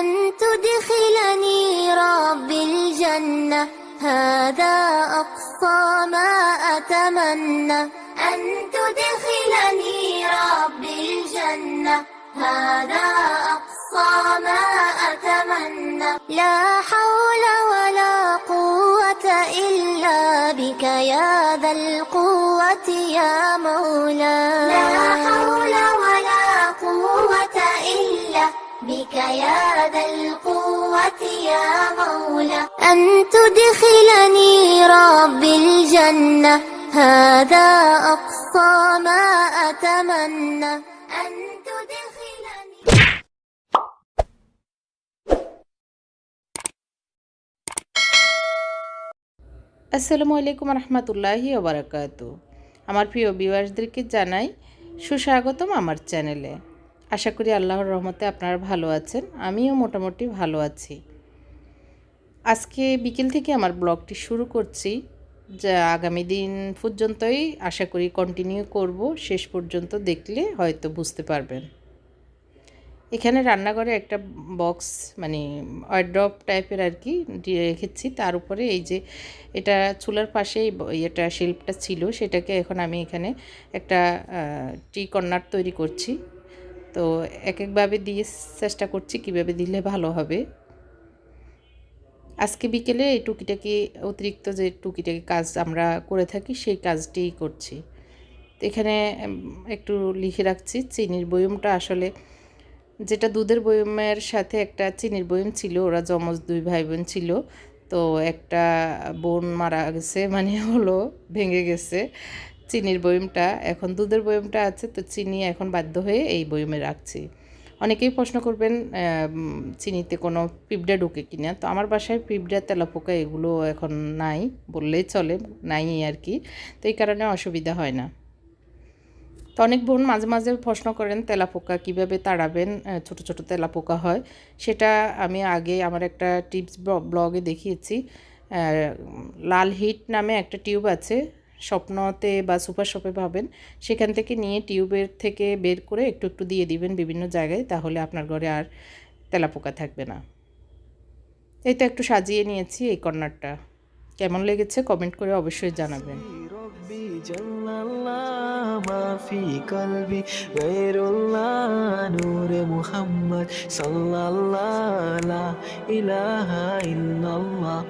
أن تدخلني رب الجنة. هذا أقصى ما أتمنى. أن تدخلني رب الجنة. هذا أقصى ما أتمنى. لا حول ولا قوة إلا بك يا ذا القوة يا مولاي. لا حول ولا بك يا ذا القوة يا مولاي أن تدخلني رب الجنة هذا أقصى ما أتمنى أن تدخلني আসসালামু আলাইকুম রহমতুল্লাহি ওবরাকাত আমার প্রিয় ভিউয়ার্সদেরকে জানাই সুস্বাগতম আমার চ্যানেলে আশা করি আল্লাহর রহমতে আপনারা ভালো আছেন, আমিও মোটামুটি ভালো আছি। আজকে বিকেল থেকে আমার ব্লগটি শুরু করছি, যা আগামী দিন পর্যন্তই আশা করি কন্টিনিউ করব, শেষ পর্যন্ত দেখলে হয়তো বুঝতে পারবেন। এখানে রান্নাঘরে একটা বক্স মানে ওয়ার্ড্রপ টাইপের আর কি রেখেছি। তার উপরে এই যে এটা চুলার পাশেই এটা শিল্পটা ছিল, সেটাকে এখন আমি এখানে একটা টি কর্নার তৈরি করছি। তো এক একভাবে দিয়ে চেষ্টা করছি কীভাবে দিলে ভালো হবে। আজকে বিকেলে এই টুকিটাকি, অতিরিক্ত যে টুকিটাকি কাজ আমরা করে থাকি, সেই কাজটিই করছি। এখানে একটু লিখে রাখছি, চিনির বয়মটা আসলে যেটা দুধের বয়মের সাথে একটা চিনির বয়ম ছিল, ওরা যমজ দুই ভাই বোন ছিল, তো একটা বোন মারা গেছে মানে হলো ভেঙে গেছে। চিনির বয়মটা, এখন দুধের বয়মটা আছে, তো চিনি এখন বাধ্য হয়ে এই বয়মে রাখছি। অনেকেই প্রশ্ন করবেন চিনিতে কোনো পিঁপড়া ঢুকে কিনা? তো আমার বাসায় পিঁপড়া, তেলাপোকা এগুলো এখন নাই বললেই চলে, নাই আর কি, তো এই কারণে অসুবিধা হয় না। তো অনেক বোন মাঝে মাঝে প্রশ্ন করেন, তেলাপোকা কীভাবে তাড়াবেন? ছোট ছোট তেলাপোকা হয়। সেটা আমি আগে আমার একটা টিপস ব্লগে দেখিয়েছি। লাল হিট নামে একটা টিউব আছে স্বপ্নতে বা সুপার শপে পাবেন সেখান থেকে নিয়ে টিউবের থেকে বের করে একটু একটু দিয়ে দিবেন বিভিন্ন জায়গায় তাহলে আপনার ঘরে আর তেলাপোকা থাকবে না এই তো একটু সাজিয়ে নিয়েছি এই কর্নারটা কেমন লেগেছে কমেন্ট করে অবশ্যই জানাবেন ربي جل الله ما في قلبي غير الله نور محمد صلى الله لا إله إلا الله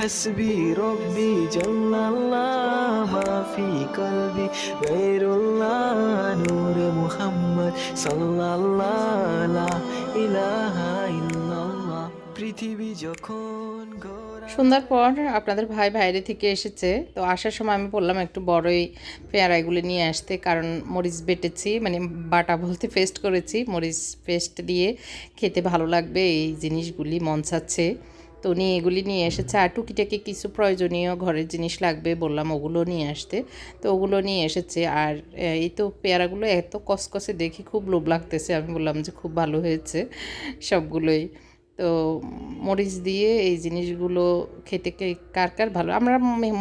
حسبي ربي جل الله ما في قلبي غير الله نور محمد صلى الله لا إله إلا الله পৃথিবী যখন ঘোরা সন্ধ্যার পর আপনাদের ভাই বাইরে থেকে এসেছে, তো আসার সময় আমি বললাম একটু বড়ই পেয়ারা এগুলো নিয়ে আসতে, কারণ মরিচ বেটেছি মানে বাটা বলতে পেস্ট করেছি, মরিচ পেস্ট দিয়ে খেতে ভালো লাগবে, এই জিনিসগুলি মন চাচ্ছে। তো উনি এগুলি নিয়ে এসেছে, আর টুকিটাকি কিছু প্রয়োজনীয় ঘরের জিনিস লাগবে বললাম ওগুলো নিয়ে আসতে, তো ওগুলো নিয়ে এসেছে, আর এই তো পেয়ারাগুলো এত কসকসে দেখি খুব লোভ লাগতেছে, আমি বললাম যে খুব ভালো হয়েছে সবগুলোই। তো মরিচ দিয়ে এই জিনিসগুলো খেতে কার কার ভালো? আমরা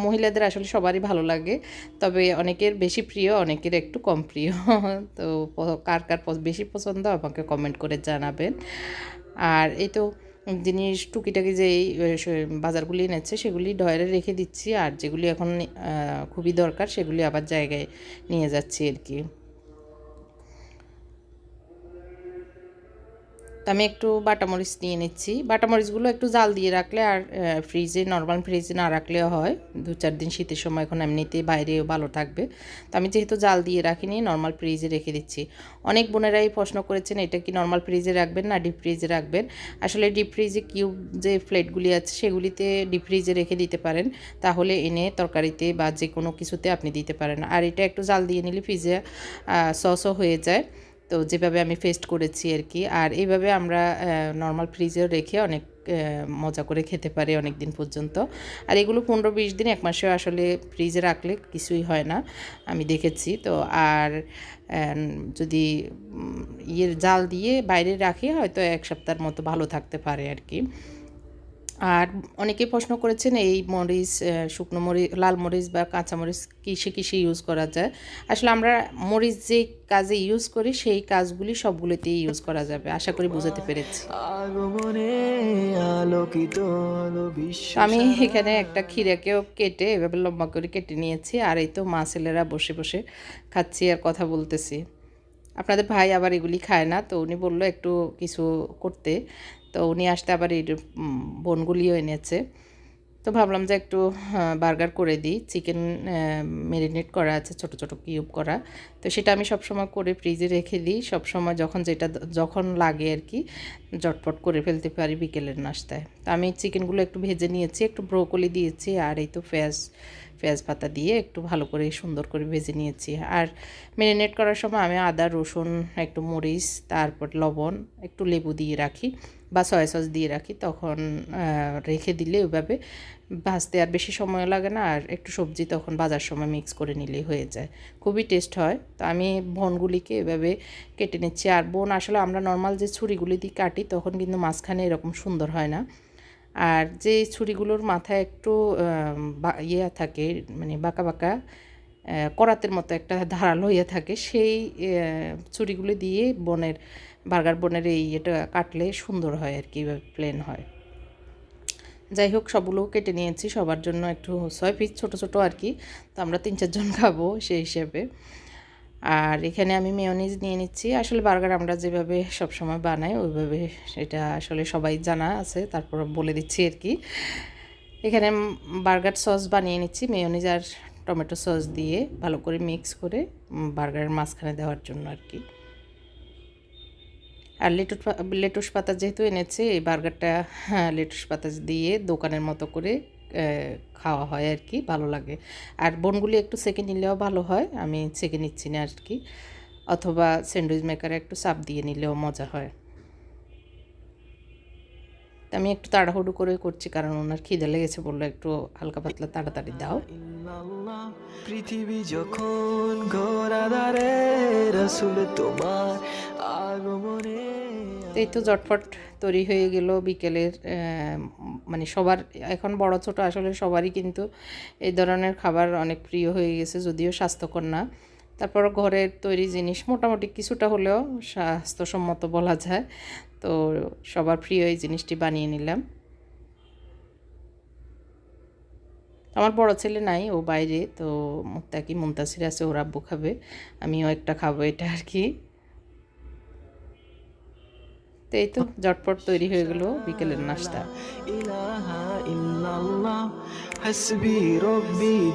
মহিলাদের আসলে সবারই ভালো লাগে, তবে অনেকের বেশি প্রিয়, অনেকের একটু কম প্রিয়। তো কার কার বেশি পছন্দ আমাকে কমেন্ট করে জানাবেন। আর এই তো জিনিস টুকিটাকি যে বাজারগুলি এনেছে, সেগুলি ডয়ারে রেখে দিচ্ছি। আর যেগুলি এখন খুবই দরকার, সেগুলি আবার জায়গায় নিয়ে যাচ্ছি আর কি। তো আমি একটু বাটামরিচ নিয়ে নিচ্ছি। বাটামরিচগুলো একটু জাল দিয়ে রাখলে আর ফ্রিজে নর্মাল ফ্রিজে না রাখলেও হয়। দু চার দিন শীতের সময় এখন এমনিতেই বাইরেও ভালো থাকবে। তো আমি যেহেতু জাল দিয়ে রাখিনি নর্মাল ফ্রিজে রেখে দিচ্ছি। অনেক বোনেরাই প্রশ্ন করেছেন, এটা কি নর্মাল ফ্রিজে রাখবেন না ডিপ ফ্রিজে রাখবেন? আসলে ডিপ ফ্রিজে কিউব যে প্লেটগুলি আছে, সেগুলিতে ডিপ ফ্রিজে রেখে দিতে পারেন। তাহলে এনে তরকারিতে বা যে কোনো কিছুতে আপনি দিতে পারেন। আর এটা একটু জাল দিয়ে নিলে ফ্রিজে সসও হয়ে যায়। তো যেভাবে আমি ফেস্ট করেছি আর কি, আর এইভাবে আমরা নর্মাল ফ্রিজেও রেখে অনেক মজা করে খেতে পারি অনেক দিন পর্যন্ত। আর এগুলো পনেরো বিশ দিন, এক মাসেও আসলে ফ্রিজে রাখলে কিছুই হয় না, আমি দেখেছি। তো আর যদি ইয়ের জাল দিয়ে বাইরে রাখি, হয়তো এক সপ্তাহের মতো ভালো থাকতে পারে আর কি। আর অনেকেই প্রশ্ন করেছেন এই মরিচ শুকনো মরিচ লাল মরিচ বা কাঁচা মরিচ কিসে কিসে ইউজ করা যায়? আসলে আমরা মরিচ যে কাজে ইউজ করি সেই কাজগুলি সবগুলোতেই ইউজ করা যাবে। আশা করি বুঝাতে পেরেছি। আমি এখানে একটা ক্ষীরাকেও কেটে এভাবে লম্বা করে কেটে নিয়েছি আর এই তো মা ছেলেরা বসে বসে খাচ্ছি আর কথা বলতেছি। আপনাদের ভাই আবার এগুলি খায় না তো উনি বলল একটু কিছু করতে। তো উনি আসতে আবার এই বনগুলিও এনেছে। তো ভাবলাম যে একটু বার্গার করে দিই। চিকেন ম্যারিনেট করা আছে, ছোট ছোট কিউব করা। তো সেটা আমি সবসময় করে ফ্রিজে রেখে দিই। সবসময় যখন যেটা যখন লাগে আর কি জটপট করে ফেলতে পারি বিকেলের নাস্তায়। তো আমি চিকেনগুলো একটু ভেজে নিয়েছি, একটু ব্রোকলি দিয়েছি, আর এই তো পেঁয়াজ পেঁয়াজ পাতা দিয়ে একটু ভালো করে সুন্দর করে ভেজে নিয়েছি। আর ম্যারিনেট করার সময় আমি আদা, রসুন, একটু মরিচ, তারপর লবণ, একটু লেবু দিয়ে রাখি। বা সয়া সস দিয়ে রাখি, তখন রেখে দিলে ওইভাবে ভাজতে আর বেশি সময় লাগে না, আর একটু সবজি তখন বাজার সময় মিক্স করে নিলেই হয়ে যায়। খুবই টেস্ট হয়। তো আমি বনগুলিকে এভাবে কেটে নিচ্ছি। আর বোন আসলে আমরা নর্মাল যে ছুরিগুলি দিয়ে কাটি, তখন কিন্তু মাঝখানে এরকম সুন্দর হয় না। আর যে ছুরিগুলোর মাথায় একটু ইয়ে থাকে মানে বাঁকা বাঁকা করাতের মতো একটা ধারালো হয়ে থাকে, সেই ছুরিগুলো দিয়ে বনের বার্গার বোনের এই এটা কাটলে সুন্দর হয় আর কি প্লেন হয়। যাই হোক, সবগুলো কেটে নিয়েছি, সবার জন্য একটু ছয় পিস ছোটো ছোটো আর কি, তো আমরা তিন চারজন খাব সেই হিসেবে। আর এখানে আমি মেয়নিজ নিয়ে নিচ্ছি, আসলে বার্গার আমরা যেভাবে সবসময় বানাই, ওইভাবে সেটা আসলে সবাই জানা আছে, তারপর বলে দিচ্ছি আর কি। এখানে বার্গার সস বানিয়ে নিচ্ছি মেয়নিজ আর টমেটো সস দিয়ে ভালো করে মিক্স করে বার্গারের মাঝখানে দেওয়ার জন্য আর কি। আর লেটুস লেটুস পাতা যেহেতু এনেছে, এই বার্গারটা হ্যাঁ লেটুস পাতা দিয়ে দোকানের মতো করে খাওয়া হয় আর কি, ভালো লাগে। আর বোনগুলি একটু সেকে নিলেও ভালো হয়, আমি সেকে নিচ্ছি না আর কি। অথবা স্যান্ডউইচ মেকারে একটু সাপ দিয়ে নিলেও মজা হয়। তা আমি একটু তাড়াহুড়ো করে করছি কারণ ওনার খিদে লেগেছে বলল একটু হালকা পাতলা তাড়াতাড়ি দাও। পৃথিবী যখন ঘোরাদারে রসুল তোমার আগমনে এই তো জটফট তৈরি হয়ে গেল বিকেলের মানে সবার এখন বড় ছোট আসলে সবারই কিন্তু এই ধরনের খাবার অনেক প্রিয় হয়ে গেছে যদিও স্বাস্থ্যকর না। তারপর ঘরের তৈরি জিনিস মোটামুটি কিছুটা হলেও স্বাস্থ্যসম্মত বলা যায়। তো সবার প্রিয় এই জিনিসটি বানিয়ে নিলাম। আমার বড় ছেলে নাই, ও বাইরে, তো মুত্তাকি মুন্তাসির আছে, ওর আব্বু খাবে, আমিও একটা খাব এটা আর কি। তো এই তো জটপট তৈরি হয়ে গেল বিকেলের নাস্তা। হাসবি রব্বি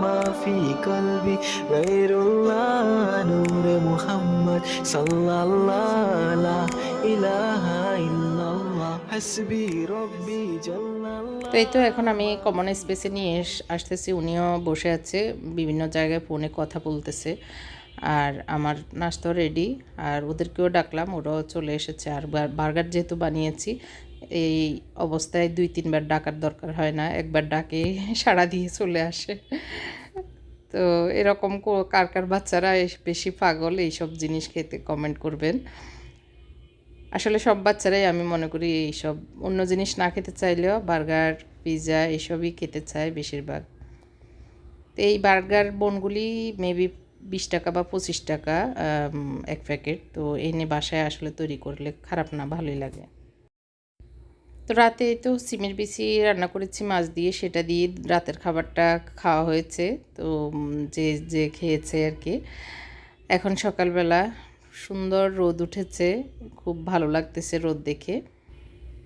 মা ফি কলবি গায়রুল্লাহ নূরে মুহাম্মদ সাল্লাল্লাহ লা ইলাহা ইল্লাল্লাহ হাসবি রব্বি জাল্লাল্লাহ তো এই তো এখন আমি কমন স্পেসে নিয়ে এস- আসতেছি। উনিও বসে আছে, বিভিন্ন জায়গায় ফোনে কথা বলতেছে। আর আমার নাস্তাও রেডি আর ওদেরকেও ডাকলাম, ওরাও চলে এসেছে। আর বার- বার্গার যেহেতু বানিয়েছি এই অবস্থায় দুই তিনবার ডাকার দরকার হয় না, একবার ডাকে সাড়া দিয়ে চলে আসে। তো এরকম কার কার বাচ্চারা বেশি পাগল, এইসব জিনিস খেতে কমেন্ট করবেন। আসলে সব বাচ্চারাই আমি মনে করি এইসব, অন্য জিনিস না খেতে চাইলেও বার্গার পিৎজা এসবই খেতে চায় বেশিরভাগ। তো এই বার্গার বনগুলি মেবি বিশ টাকা বা পঁচিশ টাকা এক প্যাকেট, তো এনে বাসায় আসলে তৈরি করলে খারাপ না, ভালোই লাগে। তো রাতে তো সিমের বিচি রান্না করেছি মাছ দিয়ে সেটা দিয়ে রাতের খাবারটা খাওয়া হয়েছে তো যে যে খেয়েছে আর কি। এখন সকালবেলা সুন্দর রোদ উঠেছে খুব ভালো লাগতেছে রোদ দেখে।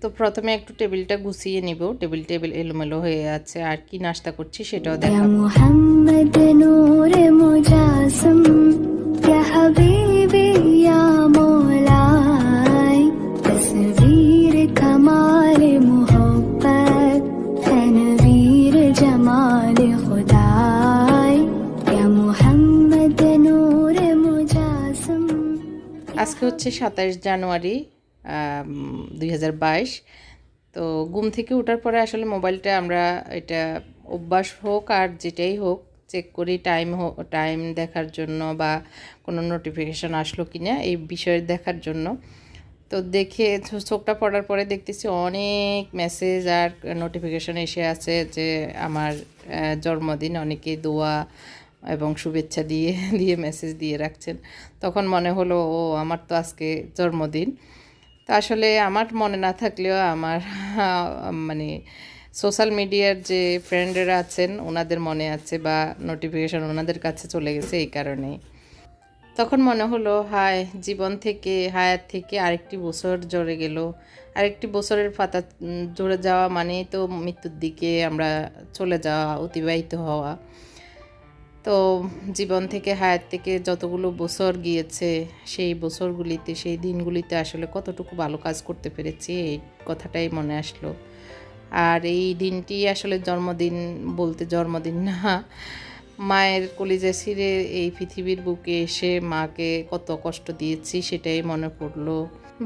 তো প্রথমে একটু টেবিলটা গুছিয়ে নিব টেবিল টেবিল এলোমেলো হয়ে আছে আর কি নাস্তা করছি সেটাও দেখাবো। হচ্ছে সাতাইশ জানুয়ারি দুই হাজার বাইশ। তো ঘুম থেকে ওঠার পরে আসলে মোবাইলটা আমরা এটা অভ্যাস হোক আর যেটাই হোক চেক করি টাইম টাইম দেখার জন্য বা কোনো নোটিফিকেশান আসলো কি না এই বিষয়ে দেখার জন্য। তো দেখে চোখটা পড়ার পরে দেখতেছি অনেক মেসেজ আর নোটিফিকেশান এসে আছে যে আমার জন্মদিন, অনেকে দোয়া এবং শুভেচ্ছা দিয়ে দিয়ে মেসেজ দিয়ে রাখছেন। তখন মনে হলো, ও, আমার তো আজকে জন্মদিন। তো আসলে আমার মনে না থাকলেও আমার মানে সোশ্যাল মিডিয়ার যে ফ্রেন্ডেরা আছেন, ওনাদের মনে আছে বা নোটিফিকেশন ওনাদের কাছে চলে গেছে এই কারণেই। তখন মনে হলো, হায়, জীবন থেকে, হায়াত থেকে আরেকটি বছর জড়ে গেল। আরেকটি বছরের পাতা জড়ে যাওয়া মানেই তো মৃত্যুর দিকে আমরা চলে যাওয়া, অতিবাহিত হওয়া। তো জীবন থেকে হায়াত থেকে যতগুলো বছর গিয়েছে, সেই বছরগুলিতে, সেই দিনগুলিতে আসলে কতটুকু ভালো কাজ করতে পেরেছি, এই কথাটাই মনে আসলো। আর এই দিনটি আসলে জন্মদিন বলতে জন্মদিন না, মায়ের কলিজা ছিঁড়ে এই পৃথিবীর বুকে এসে মাকে কত কষ্ট দিয়েছি সেটাই মনে পড়ল।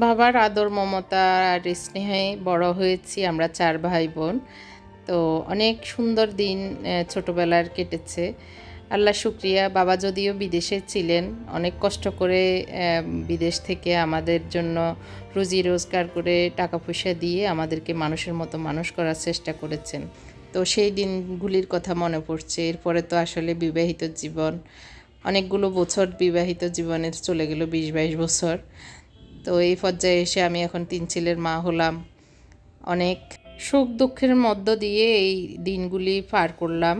বাবার আদর, মমতা আর স্নেহে বড় হয়েছি আমরা চার ভাই বোন। তো অনেক সুন্দর দিন ছোটবেলার কেটেছে। আল্লাহ শুক্রিয়া। বাবা যদিও বিদেশে ছিলেন, অনেক কষ্ট করে বিদেশ থেকে আমাদের জন্য রুজি রোজগার করে টাকা পয়সা দিয়ে আমাদেরকে মানুষের মতো মানুষ করার চেষ্টা করেছেন। তো সেই দিনগুলির কথা মনে পড়ছে। এরপরে তো আসলে বিবাহিত জীবন, অনেকগুলো বছর বিবাহিত জীবনের চলে গেল, বিশ বাইশ বছর। তো এই পর্যায়ে এসে আমি এখন তিন ছেলের মা হলাম। অনেক সুখ দুঃখের মধ্য দিয়ে এই দিনগুলি পার করলাম।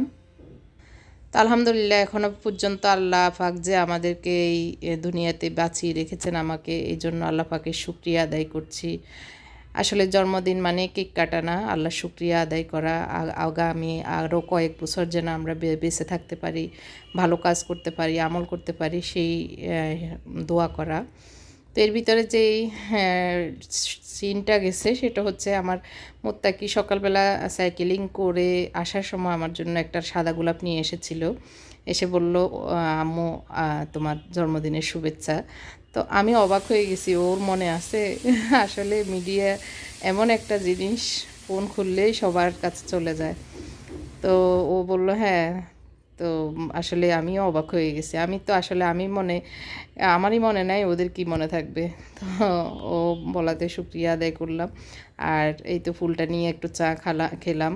তো আলহামদুলিল্লাহ এখনও পর্যন্ত আল্লাহ পাক যে আমাদেরকে এই দুনিয়াতে বাঁচিয়ে রেখেছেন আমাকে, এই জন্য আল্লাহ পাকের শুক্রিয়া আদায় করছি। আসলে জন্মদিন মানে কেক কাটা না, আল্লাহ শুক্রিয়া আদায় করা। আগামী আরও কয়েক বছর যেন আমরা বেঁচে থাকতে পারি, ভালো কাজ করতে পারি, আমল করতে পারি, সেই দোয়া করা। তো এর ভিতরে যেই সিনটা গেছে সেটা হচ্ছে আমার মোত্তাকি সকালবেলা সাইকেলিং করে আসার সময় আমার জন্য একটা সাদা গোলাপ নিয়ে এসেছিল। এসে বলল আম্মু তোমার জন্মদিনের শুভেচ্ছা। তো আমি অবাক হয়ে গেছি, ওর মনে আছে? আসলে মিডিয়া এমন একটা জিনিস, ফোন খুললেই সবার কাছে চলে যায়। তো ও বলল হ্যাঁ তো আসলে আমিও অবাক হয়ে গেছি। আমি তো আসলে, আমি মনে, আমারই মনে নাই ওদের কি মনে থাকবে। তো ও বলাতে শুক্রিয়া আদায় করলাম। আর এই তো ফুলটা নিয়ে একটু চা খালা, খেলাম।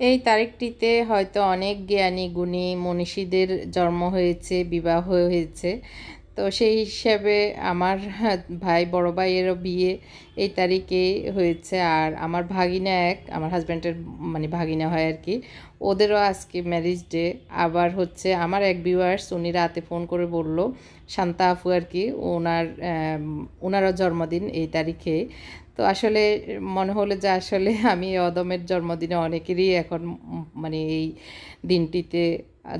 এই তারিখটিতে হয়তো অনেক জ্ঞানী গুণী মনীষীদের জন্ম হয়েছে, বিবাহ হয়েছে। তো সেই হিসাবে আমার ভাই, বড় ভাইয়েরও বিয়ে এই তারিখে হয়েছে। আর আমার ভাগিনা এক, আমার হাজব্যান্ডের মানে ভাগিনা হয় আর কি, ওদেরও আজকে ম্যারেজ ডে আবার হচ্ছে আমার এক ভিউয়ার্স উনি রাতে ফোন করে বলল, শান্তা আফু আর কি, ওনার ওনারও জন্মদিন এই তারিখে। তো আসলে মনে হলো যে আসলে আমি অদমের জন্মদিনে অনেকেরই এখন মানে এই দিনটিতে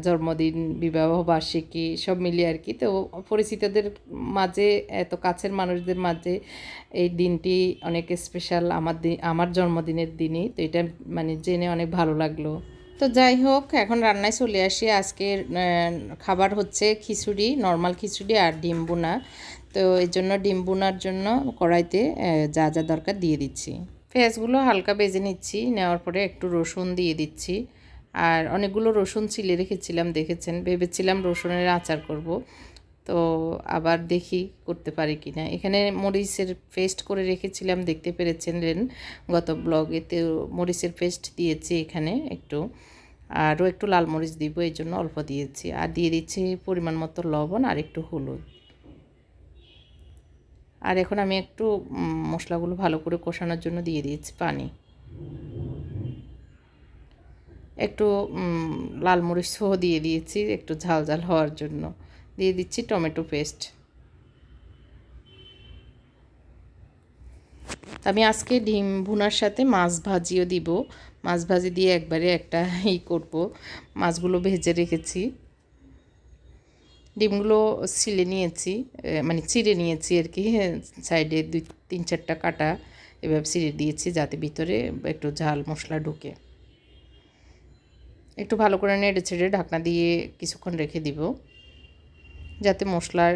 জন্মদিন বিবাহ বার্ষিকী সব মিলিয়ে আর কি। তো পরিচিতদের মাঝে এত কাছের মানুষদের মাঝে এই দিনটি অনেক স্পেশাল আমার আমার জন্মদিনের দিনই। তো এটা মানে জেনে অনেক ভালো লাগল। তো যাই হোক এখন রান্নায় চলে আসি। আজকের আহ, খাবার হচ্ছে খিচুড়ি নর্মাল খিচুড়ি আর ডিম বোনা তো এই জন্য ডিম বোনার জন্য কড়াইতে যা যা দরকার দিয়ে দিচ্ছি। পেঁয়াজগুলো হালকা বেজে নিচ্ছি নেওয়ার পরে একটু রসুন দিয়ে দিচ্ছি। আর অনেকগুলো রসুন ছিলে রেখেছিলাম, দেখেছেন? ভেবেছিলাম রসুনের আচার করব। তো আবার দেখি করতে পারি কি না। এখানে মরিচের পেস্ট করে রেখেছিলাম, দেখতে পেরেছিলেন গত ব্লগে। তো মরিচের পেস্ট দিয়েছি এখানে একটু। আরও একটু লাল মরিচ দিব, এই জন্য অল্প দিয়েছি। আর দিয়ে দিচ্ছি পরিমাণ মতো লবণ আর একটু হলুদ। আর এখন আমি একটু মশলাগুলো ভালো করে কষানোর জন্য দিয়ে দিয়েছি পানি। একটু লাল মরিচ সহ দিয়ে দিয়েছি, একটু ঝাল ঝাল হওয়ার জন্য। দিয়ে দিচ্ছি টমেটো পেস্ট। আমি আজকে ডিম ভুনার সাথে মাছ ভাজিও দিব। মাছ ভাজি দিয়ে একবারে একটা ই করব। মাছগুলো ভেজে রেখেছি। ডিমগুলো ছিলে নিয়েছি মানে চিড়ে নিয়েছি আর কি সাইডে দুই, তিন চারটা কাটা এভাবে চিড়ে দিয়েছি যাতে ভিতরে একটু ঝাল মশলা ঢুকে। একটু ভালো করে নেড়ে ছেড়ে ঢাকনা দিয়ে কিছুক্ষণ রেখে দিব, যাতে মশলার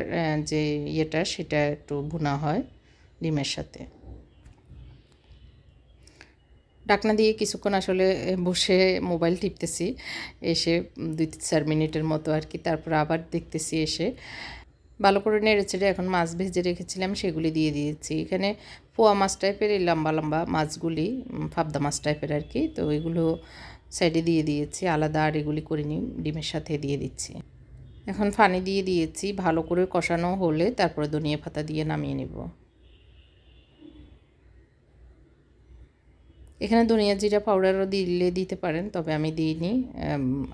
যে ইয়েটা সেটা একটু ভুনা হয় ডিমের সাথে। ঢাকনা দিয়ে কিছুক্ষণ আসলে বসে মোবাইল টিপতেছি, এসে দুই তিন চার মিনিটের মতো আর কি, তারপর আবার দেখতেছি এসে। ভালো করে নেড়ে চেড়ে এখন মাছ ভেজে রেখেছিলাম, সেগুলি দিয়ে দিয়েছি। এখানে পোয়া মাছ টাইপের এই লম্বা লম্বা মাছগুলি ফাবদা মাছ টাইপের আর কি, তো এগুলো সাইডে দিয়ে দিয়েছি, আলাদা আর এগুলি করে নিই ডিমের সাথে দিয়ে দিচ্ছি। এখন ফানি দিয়ে দিয়েছি, ভালো করে কষানো হলে তারপরে ধনিয়া পাতা দিয়ে নামিয়ে নেব। এখানে ধনিয়া জিরা পাউডারও দিলে দিতে পারেন, তবে আমি দিইনি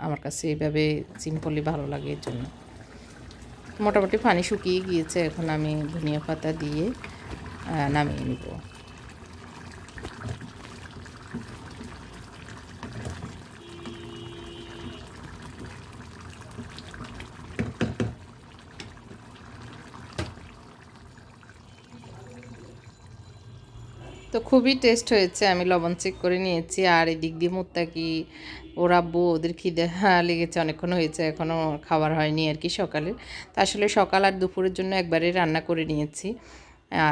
আমার কাছে এইভাবে সিম্পলি ভালো লাগে এর জন্য। মোটামুটি পানি শুকিয়ে গিয়েছে, এখন আমি ধনিয়া পাতা দিয়ে নামিয়ে নিব। খুবই টেস্ট হয়েছে। আমি লবণ চেক করে নিয়েছি আর এদিক দিয়ে মুত্তাকি ওর আব্বু ওদের খিদে হ্যাঁ, লেগেছে অনেকক্ষণ হয়েছে এখনও খাবার হয়নি আর কি সকালে তা আসলে সকাল আর দুপুরের জন্য একবারে রান্না করে নিয়েছি।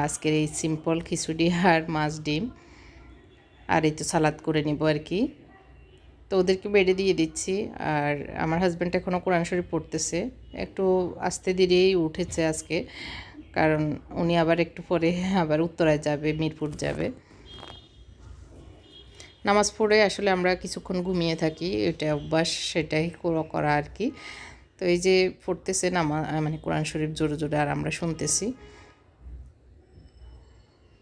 আজকের এই সিম্পল খিচুড়ি আর মাছ ডিম। আর এই তো সালাদ করে নিব আর কি। তো ওদেরকে বেডে দিয়ে দিচ্ছি। আর আমার হাজব্যান্ড এখনও কোরআন শরীফ পড়তেছে। একটু আস্তে ধীরেই উঠেছে আজকে। কারণ উনি আবার একটু পরে আবার উত্তরায় যাবে মিরপুর যাবে। নামাজ পড়ে আসলে আমরা কিছুক্ষণ ঘুমিয়ে থাকি, এটা অভ্যাস, সেটাই করা আর কি। তো এই যে পড়তেছে নামা মানে কোরআন শরীফ জোরে জোরে আর আমরা শুনতেছি।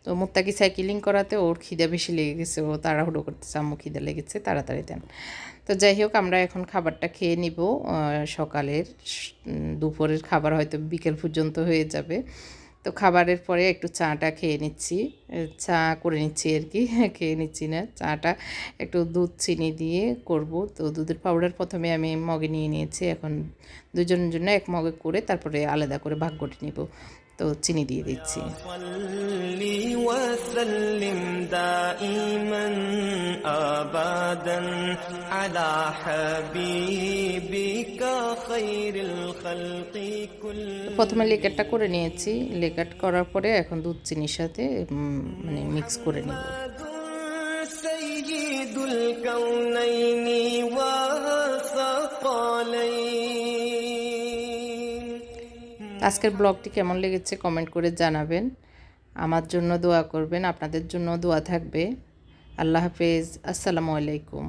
তো মুত্তাকি সাইকেলিং করাতে ওর খিদে বেশি লেগে গেছে, ও তাড়াহুড়ো করতেছে, আম্মু খিদে লেগেছে, তাড়াতাড়ি দেন। তো যাই হোক, আমরা এখন খাবারটা খেয়ে নিব সকালের দুপুরের খাবার হয়তো বিকেল পর্যন্ত হয়ে যাবে। তো খাবারের পরে একটু চাটা খেয়ে নিচ্ছি। চা করে নিচ্ছি আর কি, খেয়ে নিচ্ছি না। চাটা একটু দুধ, চিনি দিয়ে করব। তো দুধের পাউডার প্রথমে আমি মগে নিয়ে নিয়েছি। এখন দুজনের জন্য এক মগে করে তারপরে আলাদা করে ভাগ করে নিব। তো চিনি দিয়ে দিচ্ছি صلي وسلم دائما ابدا على حبيبك خير الخلق كل প্রথমে লেকারটা করে নিয়েছি লেকার করার পরে এখন দুধ চিনির সাথে উম, মানে মিক্স করে নেব سيد الكونين والثقلين আজকের ব্লগটি কেমন লেগেছে কমেন্ট করে জানাবেন। আমার জন্য দোয়া করবেন, আপনাদের জন্য দোয়া থাকবে। আল্লাহ হাফেজ, আসসালামু আলাইকুম।